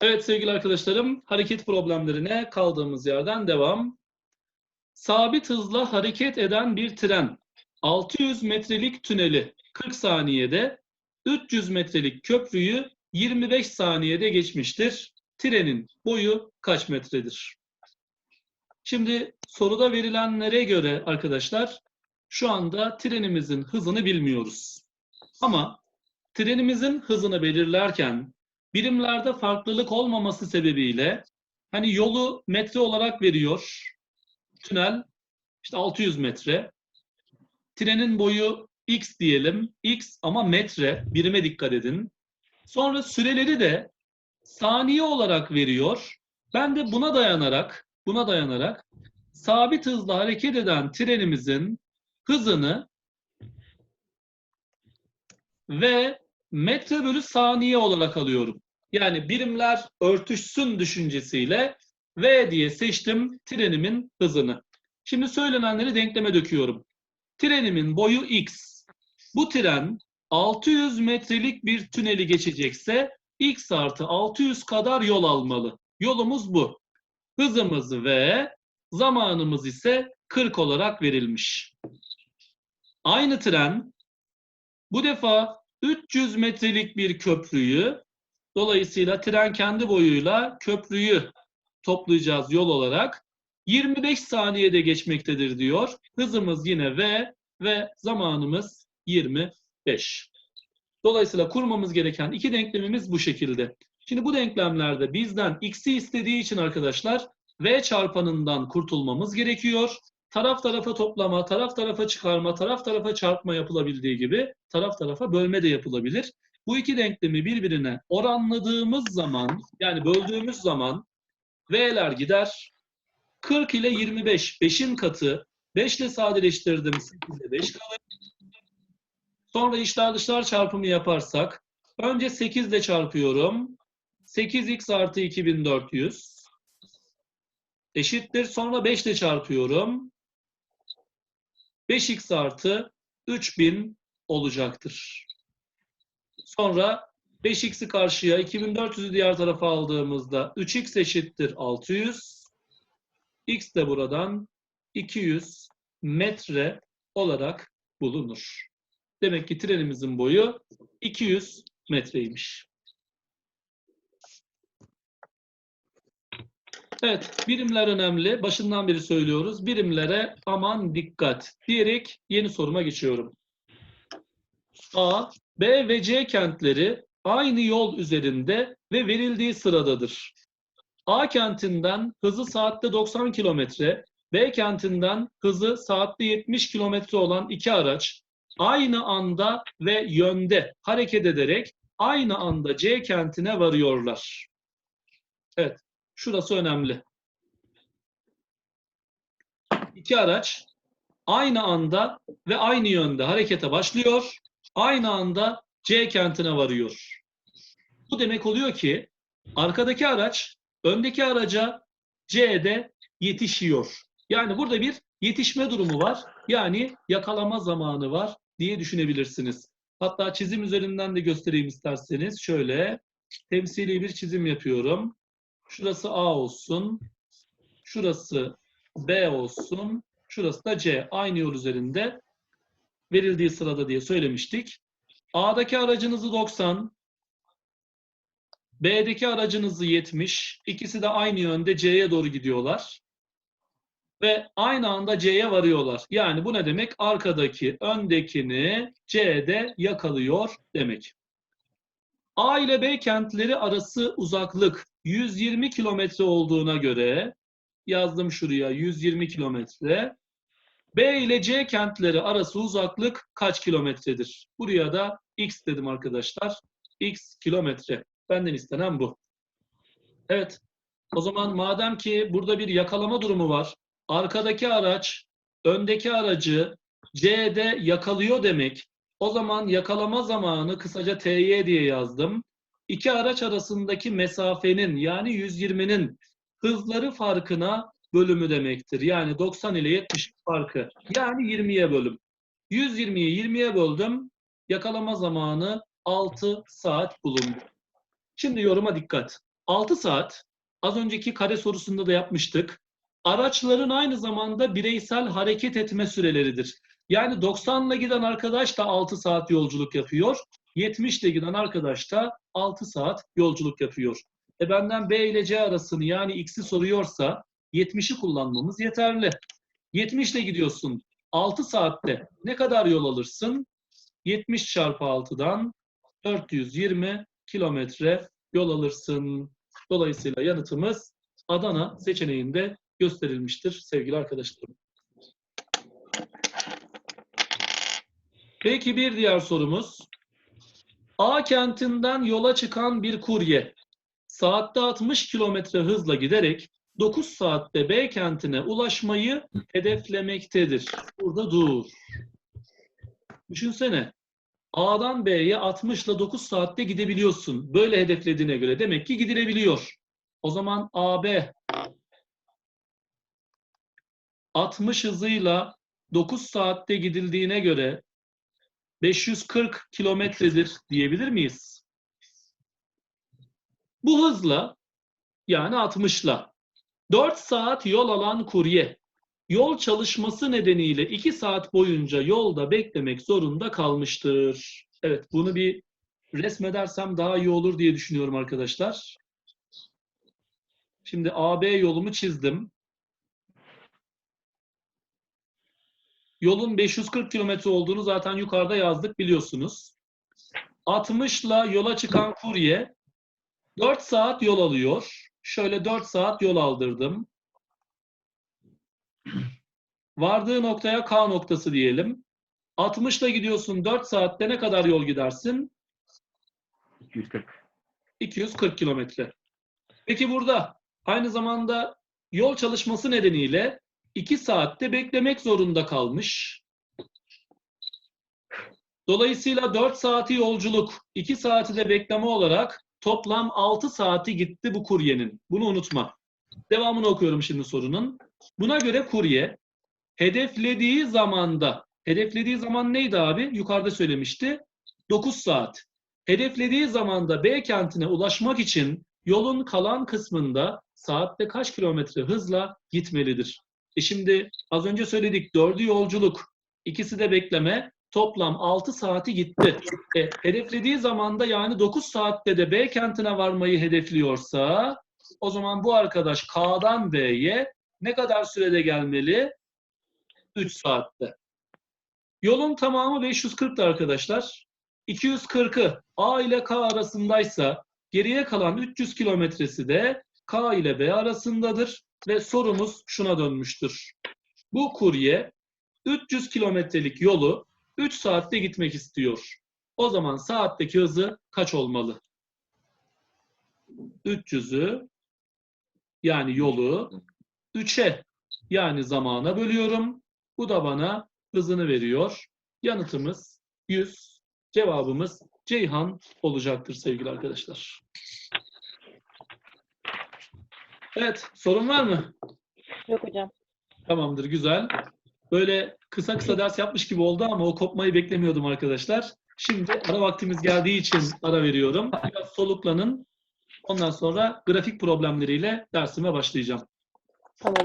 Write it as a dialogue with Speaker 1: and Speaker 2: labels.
Speaker 1: Evet sevgili arkadaşlarım, hareket problemlerine kaldığımız yerden devam. Sabit hızla hareket eden bir tren 600 metrelik tüneli 40 saniyede, 300 metrelik köprüyü 25 saniyede geçmiştir. Trenin boyu kaç metredir? Şimdi soruda verilenlere göre arkadaşlar şu anda trenimizin hızını bilmiyoruz. Ama trenimizin hızını belirlerken birimlerde farklılık olmaması sebebiyle hani yolu metre olarak veriyor. Tünel işte 600 metre. Trenin boyu x diyelim. x ama metre. Birime dikkat edin. Sonra süreleri de saniye olarak veriyor. Ben de buna dayanarak buna dayanarak sabit hızla hareket eden trenimizin hızını ve metre bölü saniye olarak alıyorum. Yani birimler örtüşsün düşüncesiyle V diye seçtim trenimin hızını. Şimdi söylenenleri denkleme döküyorum. Trenimin boyu X. Bu tren 600 metrelik bir tüneli geçecekse X artı 600 kadar yol almalı. Yolumuz bu. Hızımız V, zamanımız ise 40 olarak verilmiş. Aynı tren bu defa 300 metrelik bir köprüyü dolayısıyla tren kendi boyuyla köprüyü toplayacağız yol olarak 25 saniyede geçmektedir diyor. Hızımız yine V ve zamanımız 25. Dolayısıyla kurmamız gereken iki denklemimiz bu şekilde. Şimdi bu denklemlerde bizden x'i istediği için arkadaşlar V çarpanından kurtulmamız gerekiyor. Taraf tarafa toplama, taraf tarafa çıkarma, taraf tarafa çarpma yapılabildiği gibi taraf tarafa bölme de yapılabilir. Bu iki denklemi birbirine oranladığımız zaman yani böldüğümüz zaman V'ler gider. 40 ile 25, 5'in katı. 5 ile sadeleştirdim, 8 ile 5 kalır. Sonra içler dışlar çarpımı yaparsak, önce 8 ile çarpıyorum. 8x artı 2400 eşittir. Sonra 5 ile çarpıyorum. 5x artı 3000 olacaktır. Sonra 5x'i karşıya 2400'ü diğer tarafa aldığımızda 3x eşittir 600. x de buradan 200 metre olarak bulunur. Demek ki trenimizin boyu 200 metreymiş. Evet, birimler önemli. Başından beri söylüyoruz. Birimlere aman dikkat diyerek yeni soruma geçiyorum. A, B ve C kentleri aynı yol üzerinde ve verildiği sıradadır. A kentinden hızı saatte 90 kilometre, B kentinden hızı saatte 70 kilometre olan iki araç aynı anda ve yönde hareket ederek aynı anda C kentine varıyorlar. Evet, şurası önemli. İki araç aynı anda ve aynı yönde harekete başlıyor. Aynı anda C kentine varıyor. Bu demek oluyor ki arkadaki araç öndeki araca C'de yetişiyor. Yani burada bir yetişme durumu var. Yani yakalama zamanı var diye düşünebilirsiniz. Hatta çizim üzerinden de göstereyim isterseniz. Şöyle temsili bir çizim yapıyorum. Şurası A olsun. Şurası B olsun. Şurası da C. Aynı yol üzerinde verildiği sırada diye söylemiştik. A'daki aracınızı 90, B'deki aracınızı 70. İkisi de aynı yönde C'ye doğru gidiyorlar. Ve aynı anda C'ye varıyorlar. Yani bu ne demek? Arkadaki öndekini C'de yakalıyor demek. A ile B kentleri arası uzaklık 120 kilometre olduğuna göre yazdım şuraya 120 kilometre. B ile C kentleri arası uzaklık kaç kilometredir? Buraya da x dedim arkadaşlar. x kilometre. Benden istenen bu. Evet. O zaman madem ki burada bir yakalama durumu var. Arkadaki araç öndeki aracı C'de yakalıyor demek. O zaman yakalama zamanı kısaca TY diye yazdım. İki araç arasındaki mesafenin yani 120'nin hızları farkına bölümü demektir. Yani 90 ile 70 farkı. Yani 20'ye bölüm. 120'yi 20'ye böldüm. Yakalama zamanı 6 saat bulundu. Şimdi yoruma dikkat. 6 saat az önceki kare sorusunda da yapmıştık. Araçların aynı zamanda bireysel hareket etme süreleridir. Yani 90 ile giden arkadaş da 6 saat yolculuk yapıyor. 70 ile giden arkadaş da 6 saat yolculuk yapıyor. E benden B ile C arasını yani X'i soruyorsa 70'i kullanmamız yeterli. 70 ile gidiyorsun. 6 saatte ne kadar yol alırsın? 70 çarpı 6'dan 420 kilometre yol alırsın. Dolayısıyla yanıtımız Adana seçeneğinde gösterilmiştir sevgili arkadaşlarım. Peki bir diğer sorumuz. A kentinden yola çıkan bir kurye saatte 60 kilometre hızla giderek 9 saatte B kentine ulaşmayı hedeflemektedir. Burada dur. Düşünsene. A'dan B'ye 60 ile 9 saatte gidebiliyorsun. Böyle hedeflediğine göre demek ki gidilebiliyor. O zaman AB 60 hızıyla 9 saatte gidildiğine göre 540 kilometredir diyebilir miyiz? Bu hızla yani 60'la 4 saat yol alan kurye yol çalışması nedeniyle 2 saat boyunca yolda beklemek zorunda kalmıştır. Evet bunu bir resmedersem daha iyi olur diye düşünüyorum arkadaşlar. Şimdi AB yolumu çizdim. Yolun 540 kilometre olduğunu zaten yukarıda yazdık biliyorsunuz. 60 ile yola çıkan kurye 4 saat yol alıyor. Şöyle 4 saat yol aldırdım. Vardığı noktaya K noktası diyelim. 60 ile gidiyorsun 4 saatte ne kadar yol gidersin?
Speaker 2: 240.
Speaker 1: 240 kilometre. Peki burada aynı zamanda yol çalışması nedeniyle 2 saatte beklemek zorunda kalmış. Dolayısıyla 4 saati yolculuk, 2 saati de bekleme olarak toplam 6 saati gitti bu kuryenin. Bunu unutma. Devamını okuyorum şimdi sorunun. Buna göre kurye hedeflediği zamanda, hedeflediği zaman neydi abi? Yukarıda söylemişti. 9 saat. Hedeflediği zamanda B kentine ulaşmak için yolun kalan kısmında saatte kaç kilometre hızla gitmelidir? E şimdi az önce söyledik dördü yolculuk, ikisi de bekleme. Toplam 6 saati gitti. E, hedeflediği zamanda yani 9 saatte de B kentine varmayı hedefliyorsa o zaman bu arkadaş K'dan B'ye ne kadar sürede gelmeli? 3 saatte. Yolun tamamı 540'tı arkadaşlar. 240'ı A ile K arasındaysa geriye kalan 300 kilometresi de K ile B arasındadır ve sorumuz şuna dönmüştür. Bu kurye 300 kilometrelik yolu 3 saatte gitmek istiyor. O zaman saatteki hızı kaç olmalı? 300'ü yani yolu 3'e yani zamana bölüyorum. Bu da bana hızını veriyor. Yanıtımız 100. Cevabımız Ceyhan olacaktır sevgili arkadaşlar. Evet, sorun var mı?
Speaker 3: Yok hocam.
Speaker 1: Tamamdır, güzel. Böyle kısa kısa ders yapmış gibi oldu ama o kopmayı beklemiyordum arkadaşlar. Şimdi ara vaktimiz geldiği için ara veriyorum. Biraz soluklanın. Ondan sonra grafik problemleriyle dersime başlayacağım.
Speaker 3: Tamam